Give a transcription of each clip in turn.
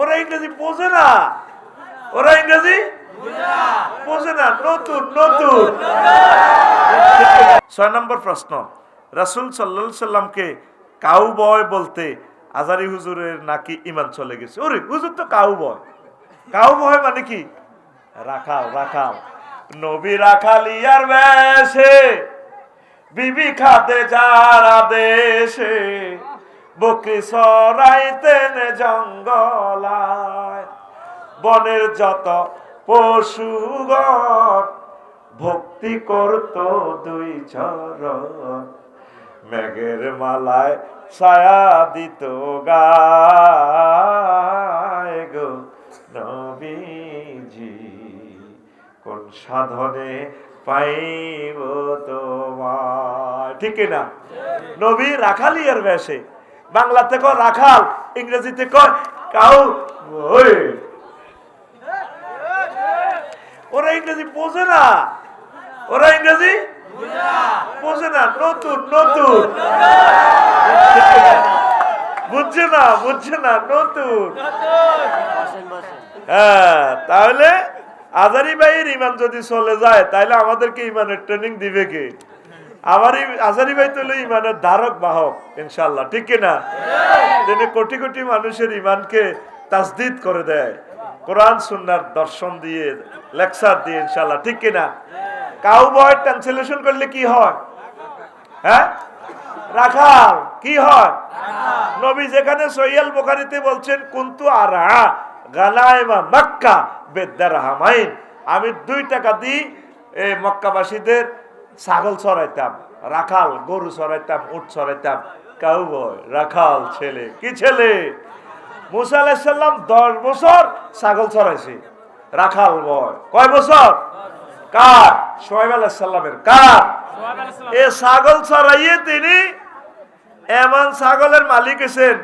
ওরা ইংরেজি বোঝে না। ওরা ইংরেজি বোঝে না। নতুন নতুন। ছয় নম্বর প্রশ্ন। রাসুল সাল্লা সাল্লামকে কাউ বয় বলতে আজারি হুজুরের নাকি ইমান চলে গেছে? ওরে, হুজুর তো কাউ বয় কাউ বয় মানে কি? রাখাল রাখাল। নবী রাখালিয়ার বেশে, বিবি খাতে যারা দেশে বকরি সরাইতেন জঙ্গলায়। বনের যত পশুগণ ভক্তি করত দুই চরণ। মেঘের মালায় ছায়া দিত গায় গো নবীজি। কোন সাধনে পাইব তোমায়? ঠিক না নবী রাখালিয়ার বেশে বাংলাতে কয়, রাখাল, ইংরেজিতে কয়, কাউ ওরা ইংরেজি বোঝে না। ওরা ইংরেজি বোঝে না। নতুন নতুন। বুঝছে না বুঝছে না, নতুন। হ্যাঁ তাহলে আজারি ভাইয়ের ইমান যদি চলে যায়, তাহলে আমাদেরকে ইমানের ট্রেনিং দিবে কে? আমার এই আজারি ভাই তো ইমানের ধারক বাহক ইনশাল্লাহ ঠিক কিনা? তিনি কোটি কোটি মানুষের ইমানকে তাসদিদ করে দেয়। কোরআন সুন্নার দর্শন দিয়ে লেকচার দিয়ে ইনশাল্লাহ ঠিক কিনা? কাউ বয় ট্রান্সলেশন করলে কি হয়? হ্যাঁ? রাখাল কি হয়? নবী যেখানে সৈয়াল বোখারিতে বলছেন কুন্তু আর গানায়মা মক্কা বেদ্দার হামাইন আমি দুই টাকা দিই এই মক্কাবাসীদের ছাগল চড়াইতাম, রাখাল গরু চড়াইতাম, উট চড়াইতাম। কাউ বয় রাখাল ছেলে, কি ছেলে? মুসা আলাইসাল্লাম দশ বছর ছাগল চড়াইছে। রাখাল বয়, কয় বছর? কার? সোহেব আলাইসাল্লামের কার? এ ছাগল চড়াইয়ে তিনি এমন ছাগলের মালিক এসেন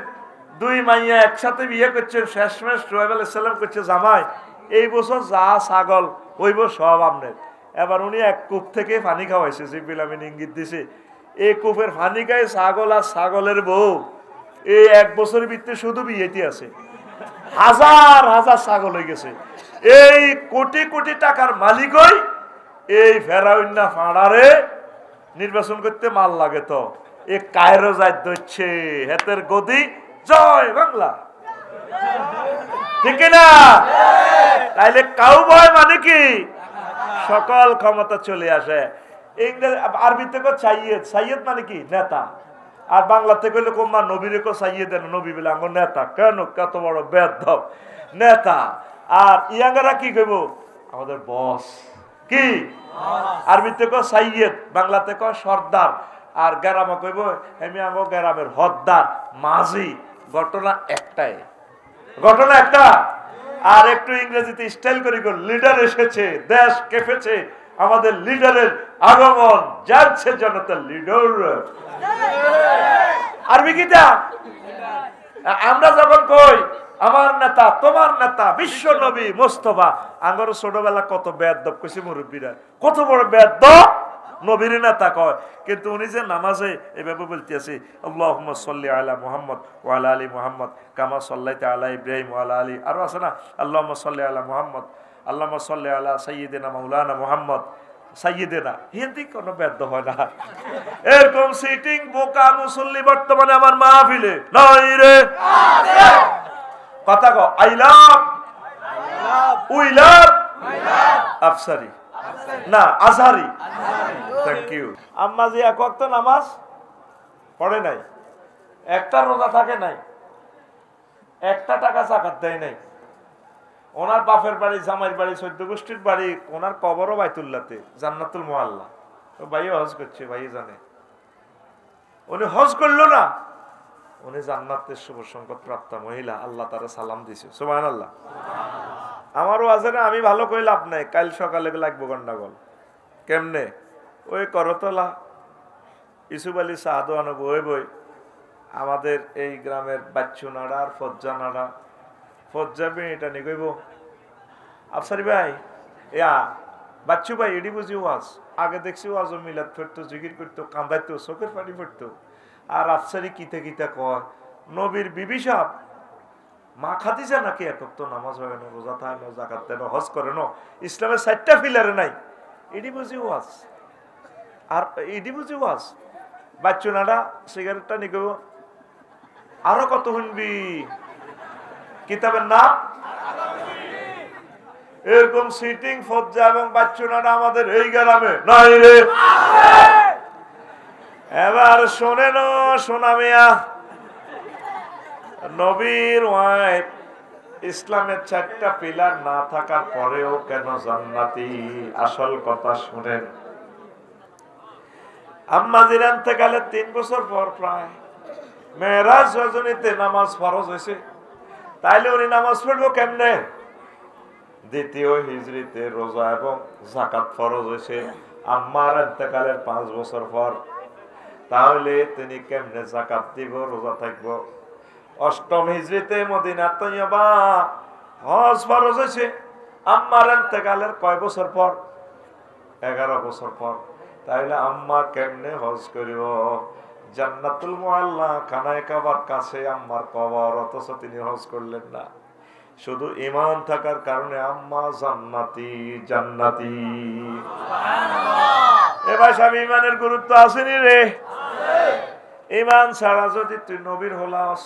দুই মাইয়া একসাথে বিয়ে করছেন, শেষমেশ সোহেব আলাইসাল্লাম করছে জামাই, এই বছর যা ছাগল ওইব সব আমনের। এবার উনি এক কূপ থেকে পানি খাওয়াইছে জিবিল আমিন ইঙ্গিত দিছে। এই কূপের পানি খায় ছাগল আর ছাগলের বউ। এই এক বছরের ভিতরে শুধু বিয়েতে আছে। হাজার হাজার ছাগল হয়ে গেছে। এই কোটি কোটি টাকার মালিকই এই ফেরাউন্না ফাঁড়ারে নির্বাচন করতে মাল লাগে তো। এ কায়রো যায় দচ্ছে হেতের গদি, জয় বাংলা। ঠিক না তাইলে কাউ ভয় মানে কি? সকল ক্ষমতা চলে আসে। ইংরেজি, আরবিতে কো সাইয়েদ সাইয়েদ মানে কি? নেতা। আর বাংলাতে কইলে কোম্মা নবীরে কো সাইয়েদ নবী বলে আঙ্গ নেতা। কেন? কত বড় বেদব। নেতা। আর ইয়াঙ্গারা কি কইব? আমাদের বস। কি? আরবিতে কো সাইয়েদ, বাংলাতে কো সর্দার। আর গ্রামে কইব আমি আঙ্গ গ্রামের হদ্দার, মাঝি। ঘটনা একটাই। ঘটনা একটা। আর একটু ইংরেজিতে স্টাইল করি লিডার এসেছে, দেশ কেঁপেছে, আমাদের লিডারের আগমন যাচ্ছে জনতা লিডার আরবি কিটা আমরা যখন কই, আমার নেতা, তোমার নেতা, বিশ্ব নবী মোস্তফা, আঙ্গর ছোটবেলা কত বেদ কইছে মুরব্বীরা, কত বড় বেদ নবীর নেতা কয়। কিন্তু উনি যে নামাজে এভাবে বলতে আছে আল্লাহ সাল্লি আলা মোহাম্মদ ওয়ালা আলী মোহাম্মদ কামা সাল্লাইতে আলা ইব্রাহিম ওয়ালা আলী আরও আছে না আল্লাহ সাল্লি আলা মোহাম্মদ আল্লাহ সাল্লি আলা সাইয়িদিনা মাওলানা মোহাম্মদ সাইয়িদেনা হিন্দি কোনো ব্যর্থ হয় না। এরকম সিটিং বোকা মুসল্লি বর্তমানে আমার মাহফিলে নাই রে। কথা কো I love, we love, Afsari, না, আজহারি থ্যাংক ইউ আম্মা যে এক ওয়াক্ত নামাজ পড়ে নাই একটা রোজা থাকে নাই একটা টাকা চাকাত দেয় নাই। ওনার বাপের বাড়ি জামাইয়ের বাড়ি চৈদ্দ গোষ্ঠীর বাড়ি ওনার কবরও বাইতুল্লাতে জান্নাতুল মোয়াল্লা তো ভাইও হজ করছে ভাই জানে। উনি হজ করল না। উনি জান্নাতের শুভ সংকট প্রাপ্ত মহিলা আল্লাহ তারা সালাম দিছে। সুমান আল্লাহ আমারও আছে না আমি ভালো কই লাভ নাই। কাল সকালে লাগবো গন্ডাগোল। কেমনে? ওই করতলা ইসুব আলী সাহাদু আনব ওই বই আমাদের এই গ্রামের বাচ্চু নাড়া আর ফজ্জা নাড়া। ফজ্জা ফজ্জাবে এটা নি কইব, আফসারি ভাই, ইয়া, বাচ্চু ভাই, এডি বুঝি ওয়াজ? আগে দেখছি ওয়াজ মিলাদ ফেরতো জিকির করতো, কান্দাইতো, চোখের পানি পড়তো। আর আফসারি কিতে কিতে কয়, নবীর বিবি সাহ মা খাদিজা নাকি একক তো নামাজ হয় না, রোজা থাকে না, জাকাত দেয় হজ করে না, ইসলামের চারটা ফিলারে নাই, এডি বুঝি ওয়াজ? আর এডি বুঝি ওয়াজ। সিগারেটটা নিকে আরও কত শুনবি? কিতাবের নাম? এরকম সিটিং ফজ্জা এবং বাচ্চুনাটা আমাদের এই গ্রামে। নাই রে। এবার শোনেন সোনা মিয়া। নবীর ওয়াইফ ইসলামের চারটা পিলার না থাকার পরেও কেন জান্নাতি? আসল কথা শুনেন। আম্মা জিরান থেকে তিন বছর পর প্রায় মেয়েরাজ রজনীতে নামাজ ফরজ হয়েছে। তাইলে উনি নামাজ পড়ব কেমনে? দ্বিতীয় হিজড়িতে রোজা এবং জাকাত ফরজ হয়েছে। আম্মার এতেকালের পাঁচ বছর পর। তাহলে তিনি কেমনে জাকাত দিব, রোজা থাকব? অষ্টম হিজড়িতে মদিনা তৈবা হজ ফরজ হয়েছে। আম্মার এতেকালের কয় বছর পর? এগারো বছর পর। তাইলে আম্মা কেমনে হজ করিব? জান্নাতুল মোয়াল্লা খানায় কাবার কাছে আম্মার কবর অথচ তিনি হজ করলেন না। শুধু ইমান থাকার কারণে আম্মা জান্নাতি জান্নাতি। এবার স্বামী ইমানের গুরুত্ব আসেনি রে? ইমান ছাড়া যদি তুই নবীর হলাস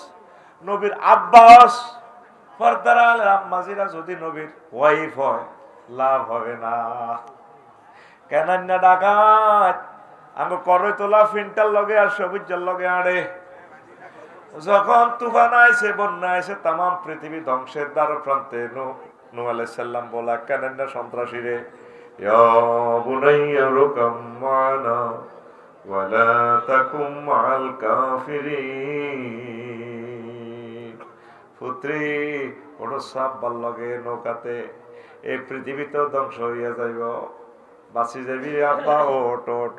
নবীর আব্বাস ফরদারা আম্মাজিরা যদি নবীর ওয়াইফ হয় লাভ হবে না। কেন না ডাকাত আমি করই তোলা ফিনটার লগে আর সবুজের লগে আড়ে। যখন তুফান আইছে, বন্যা আইছে তাম পৃথিবী ধ্বংসের দ্বার প্রান্তে নু আলাইসাল্লাম বলা কেন না সন্ত্রাসী রে। পুত্রী, ওটা সাপ ভালো লগে নৌকাতে এই পৃথিবীতেও ধ্বংস হইয়া যাইব। বাঁচি যাবি আব্বা ওট ওট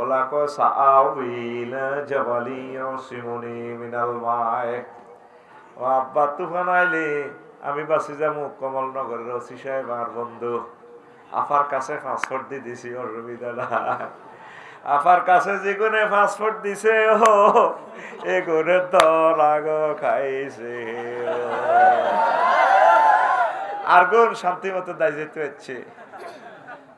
ওলা কো সাউইল জবালি সিমুনি মিনাল মায়। ও আব্বা, তুফান আইলে, আমি বাঁচি যাব কমলনগরের ওসি সাহেব আর বন্ধু। আফার কাছে পাসপোর্ট দিয়ে দিছি, অসুবিধা না আফার কাছে যে কোনে পাসপোর্ট দিছে, ও এ কোনে দল আগ খাইছে, ও। আর গুণ শান্তি মতো দায় যেতে হচ্ছে।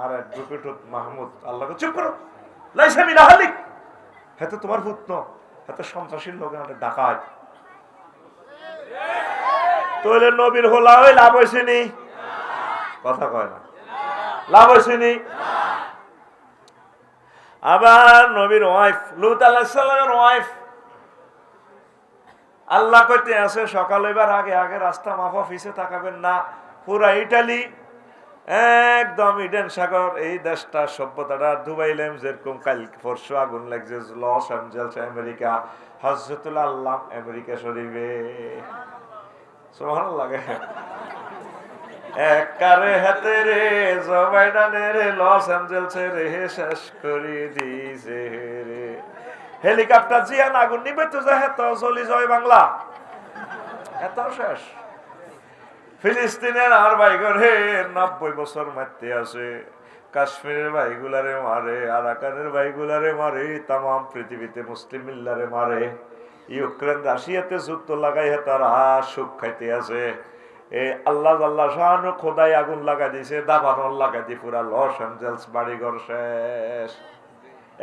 আর অ্যাডভোকেট মাহমুদ আল্লাহকে চুপ করো। লাইসা মিনা হালিক হেতে তোমার পুত্র হেতে সন্ত্রাসীর লোক আমাদের ডাকায়। তৈলে নবীর হোলা হই, লাভ হয়েছে নি? কথা কয় না। লাভ হয়েছে নি? আবার নবীর ওয়াইফ লুত আলাহিসাল্লামের ওয়াইফ আল্লাহ কইতে আছে, সকাল এবার আগে আগে রাস্তা মাফা ফিসে তাকাবেন না। পুরা ইটালি একদম ইডেন সাগর, এই দেশটা সভ্যতাটা দুবাইলাম যেরকম কাল পরশু আগুন লাগছে, লস অ্যাঞ্জেলস, আমেরিকা, হজরতুল আল্লাহ আমেরিকা শরীফে। লাগে শেষ হেলিকপ্টার জিয়ান আগুন নিবে তো যা হেত চলি জয় বাংলা। এত শেষ। ফিলিস্তিনের আর বাইগর নব্বই বছর মারতে আছে কাশ্মীরের ভাইগুলারে মারে, আরাকানের ভাইগুলারে মারে তাম পৃথিবীতে মুসলিম মিল্লারে মারে। ইউক্রেন, রাশিয়াতে যুদ্ধ লাগাই হে তারা সুখ খাইতে আছে এ আল্লাহ আল্লাহ শাহানু খোদাই আগুন লাগাই দিছে, দাবানল লাগাই দি পুরা লস অ্যাঞ্জেলস বাড়িঘর শেষ।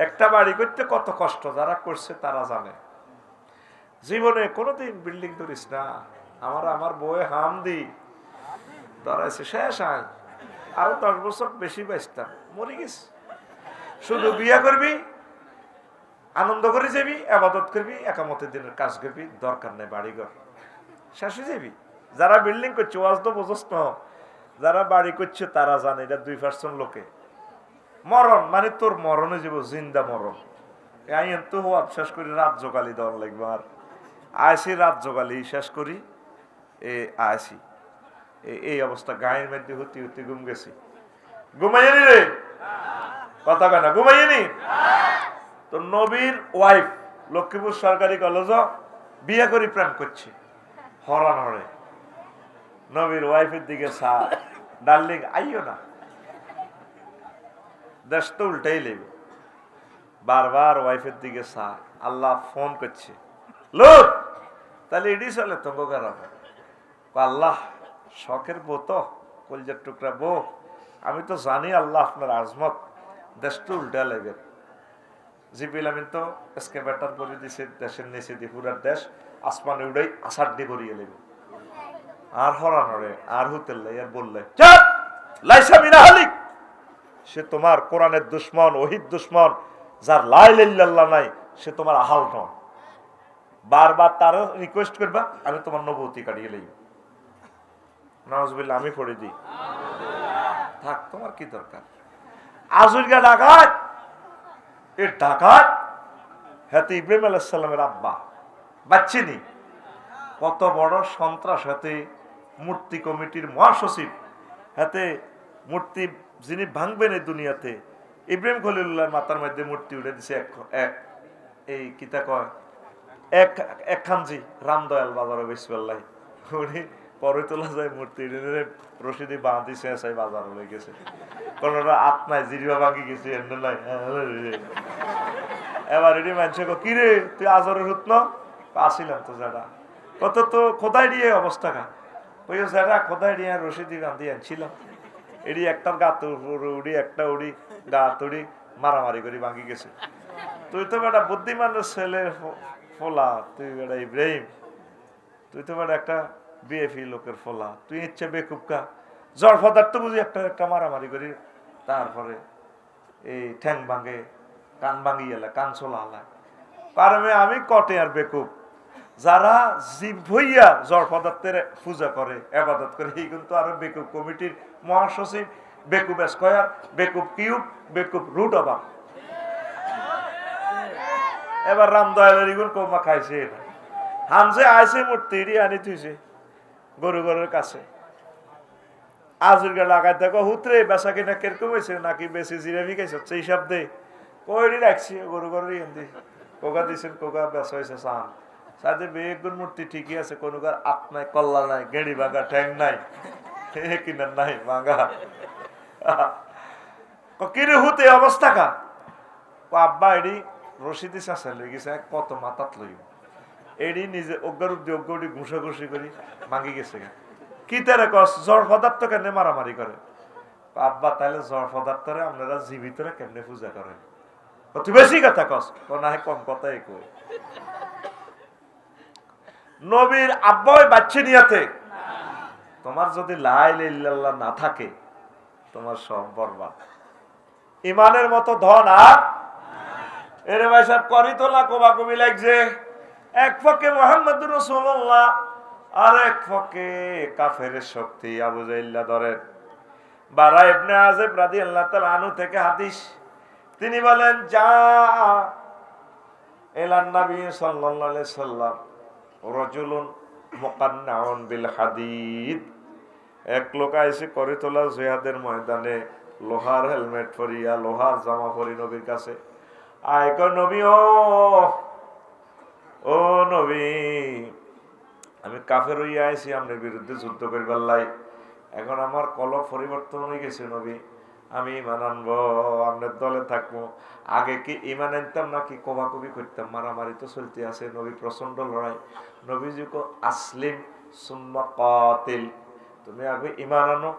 একটা বাড়ি করতে কত কষ্ট যারা করছে তারা জানে। জীবনে কোনোদিন বিল্ডিং ধরিস না। আমার আমার বউয়ে হাম দি। ধরাইছে শেষ আয়। আরও দশ বছর বেশি বাঁচতাম। মরে গেছে। শুধু বিয়া করবি, আনন্দ করে যাবি, আবাদত করবি, একামতের দিনের কাজ করবি, দরকার নেই বাড়িঘর। শেষ হয়ে যাবি। যারা বিল্ডিং করছে, ওয়াজ তো বোঝস না যারা বাড়ি করছে, তারা জানে এটা দুই পার্সেন্ট লোকে। মরণ মানে তোর মরণে যাব, জিন্দা মরণ। আইন তো হওয়া শেষ করি, রাত জোগালি দেওয়ার লাগবে আর আইসি, রাত জোগালি, শেষ করি। এ, আইসি। এই- অবস্থা, গায়ের মধ্যে হতে হতে ঘুম গেছি। ঘুমাইনি রে? কথা কয় না ঘুমাইনি তো নবীর ওয়াইফ লক্ষ্মীপুর সরকারি কলেজ বিয়ে করি প্রেম করছে। হরান হরে। নবীর ওয়াইফের দিকে সা। ডার্লিং আইও না। দেশ তো উল্টাই লেবে বারবার ওয়াইফের দিকে সা। আল্লাহ ফোন করছে। লোক, তাহলে এডি চলে তোমাকে খারাপ আল্লাহ শখের বউ তো, কলজার টুকরা বউ। আমি তো জানি আল্লাহ আপনার আজমত। দেশটা উল্টা লাগবে। জিবিল আমিন তো এসকেভেটার করে দিছে, দেশের নিচে দিয়ে পুরার দেশ, আসমানে উড়াই আষাঢ় দিয়ে করিয়ে লেবে আর হরান হরে, আর হুতেল আর বললে লাইসা মিনা হালিক! সে তোমার কোরআনের দুশ্মন, ওহিদ দুশ্মন, যার লাই লাল্লাহ নাই, সে তোমার আহাল নয়। বারবার তার রিকোয়েস্ট করবা, আমি তোমার নবতী কাটিয়ে লই নজবিল্লা আমি পড়ে দিই। থাক, তোমার কি দরকার? আজুরগা ডাকাত, এ ডাকাত? হাতে ইব্রাহিম আলাইসাল্লামের আব্বা। বাচ্চিনি কত বড় সন্ত্রাস হাতে মূর্তি কমিটির মহাসচিব। হাতে মূর্তি যিনি ভাঙবেন এই দুনিয়াতে, ইব্রাহিম খলিল্লাহর মাথার মধ্যে মূর্তি উঠে দিছে এক- এক, এই কিতা কয়? এক একখানজি রামদয়াল বাজারে বেসবেল্লাই উনি পরে তোলা যায় মূর্তি। রশিদি বাঁধি শেষাই বাজার হয়ে গেছে। কোনটা আত্মায় জিরিবা ভাঙি গেছে এবার এটি মানুষে কো, কি রে তুই আজরের হুত ন? আসিলাম তো যারা কত তো খোদাই দিয়ে অবস্থা কা? ওই যারা খোদাই দিয়ে রশিদি বাঁধি আনছিলাম। এটি একটার গা তো উড়ি একটা উড়ি গা তুড়ি মারামারি করে ভাঙি গেছে। তুই তো বেটা বুদ্ধিমানের ছেলে ফোলা তুই বেটা ইব্রাহিম তুই তো বেটা একটা বিএফি লোকের ফোলা। তুই ইচ্ছে বেকুবকা। জ্বর পদার্থ বুঝি একটা একটা মারামারি করি। তারপরে এই ঠ্যাং ভাঙে, কান ভাঙি এলা, কান চলা হালায় কারণে আমি কটে আর বেকুব। যারা জীব হইয়া জ্বর পদার্থের পূজা করে, আবাদত করে, এই কিন্তু আরও বেকুব কমিটির মহাসচিব, বেকুব স্কয়ার, বেকুব কিউব, বেকুব রুট অবাক। এবার রাম দয়ালের ইগুন কমা খাইছে। হামজে আইসে মূর্তি আনি থুইছে। গরু গরুর কাছে। আজুর গা লাগাই দেখো, হুতরে বেচা কিনা কীরকম হয়েছে নাকি বেশি জিরাবি খাইছে? সেই সব দে কইডি রাখছি গরু গরুর ইন্দি কোকা দিছেন কোকা বেচা হয়েছে সান সাথে বেগুন মূর্তি ঠিকই আছে, কোনো কার আত নাই, কল্লা নাই, গেড়ি বাগা, ঠ্যাং নাই। কিনা নাই বাঙ্গা কিরে হুতে, অবস্থা কা, আব্বা, এডি, রশিদি চাষা লই গেছে কত মাতাত লই এডি নিজে অজ্ঞার উদ্দি অজ্ঞি ঘুষা ঘুষি করি মাগি গেছে। কি তারে কস, জ্বর পদার্থ কেন মারামারি করে? আব্বা তাহলে জ্বর পদার্থরে আপনারা জীবিতরে কেমনে পূজা করেন? তুই কথা কস না কম কথাই নবীর বাচ্চা নিয়াতে, তোমার যদি লাই ইল্লাল্লাহ না থাকে, তোমার সব বরবাদ। ইমানের মতো ধন আর? এর ভাই সাহেব, করি তোলা কোবা কবি লাগছে। এক পক্ষে মোহাম্মদ রসুল্লাহ আর এক পক্ষে কাফের শক্তি আবু জাইল্লা ধরেন। বারা ইবনে আজেব রাদি আল্লাহ তাআলা আনু থেকে হাদিস। তিনি বলেন, যা এলান নবী সাল্লাল্লাহু সাল্লাম, রাজুলুন মুকান্নাউন বিল হাদিদ। এক লোক আইসে করে তোলা জিহাদের ময়দানে লোহার হেলমেট পরিয়া, লোহার জামা পরি নবীর কাছে। আয় নবী, ও ও নবী, আমি কাফের হইয়া আইছি আপনার বিরুদ্ধে যুদ্ধ করিবার লাই। এখন আমার কলব পরিবর্তন হয়ে গেছে নবী, আমি ইমান আনব আপনার দলে থাকব। আগে কি ইমান আনতাম, নাকি কবাকবি করতাম? মারামারি তো চলতে আছে নবী প্রচণ্ড লড়াই। নবীজি কো, আসলিম সুম্মা কাতিল। তুমি আগে ইমান আনো,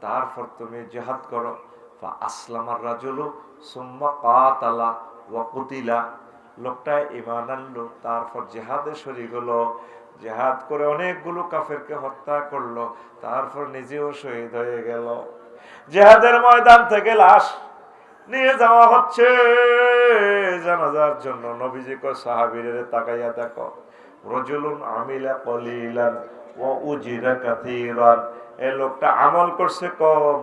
তারপর তুমি জেহাদ করো। বা আসলামার রাজুলু সুম্মা কাতালা ওয়া কুতিলা। লোকটা ইমান আনলো, তারপর জেহাদে শরীর হলো। জেহাদ করে অনেকগুলো কাফেরকে হত্যা করল, তারপর নিজেও শহীদ হয়ে গেল। জেহাদের ময়দান থেকে লাশ নিয়ে যাওয়া হচ্ছে। জানাজার জন্য নবীজি কো সাহাবীরে তাকাইয়া দেখো, রজুলুন আমিলা কলিলান ও উজিরা কাথিরান। এই লোকটা আমল করছে কম,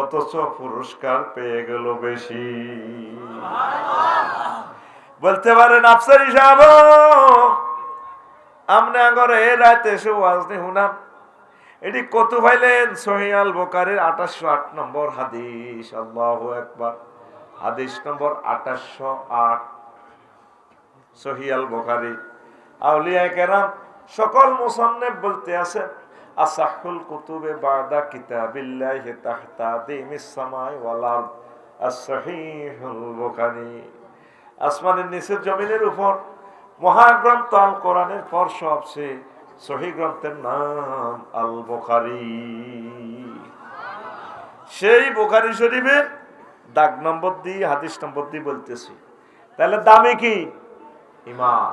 অথচ পুরস্কার পেয়ে গেল বেশি। বলতে পারেন আফসার হিসাব। আমনে আগরে রাতে এসে ওয়াজ নি হুনাম এটি কত পাইলেন? সহিয়াল বোকারের আঠাশশো আট নম্বর হাদিস। আল্লাহ একবার হাদিস নম্বর আঠাশশো আট। সহিয়াল বোকারি আউলিয়া কেরাম, সকল মুসান্নেব বলতে আছেন আসাহুল কুতুবে বাদা কিতাবিল্লাহি তাহতা দিমিস সামাই ওয়াল আরদ। as-sahihul বুখারী। আসমানের নিচের জমিনের উপর। মহাগ্রন্থ আল কোরআনের পর সবচেয়ে সহি গ্রন্থের নাম আল বোখারি। সেই বোখারি শরীফের দাগ নম্বর দিয়ে, হাদিস নম্বর দিয়ে বলতেছি। তাহলে দামি কি? ইমান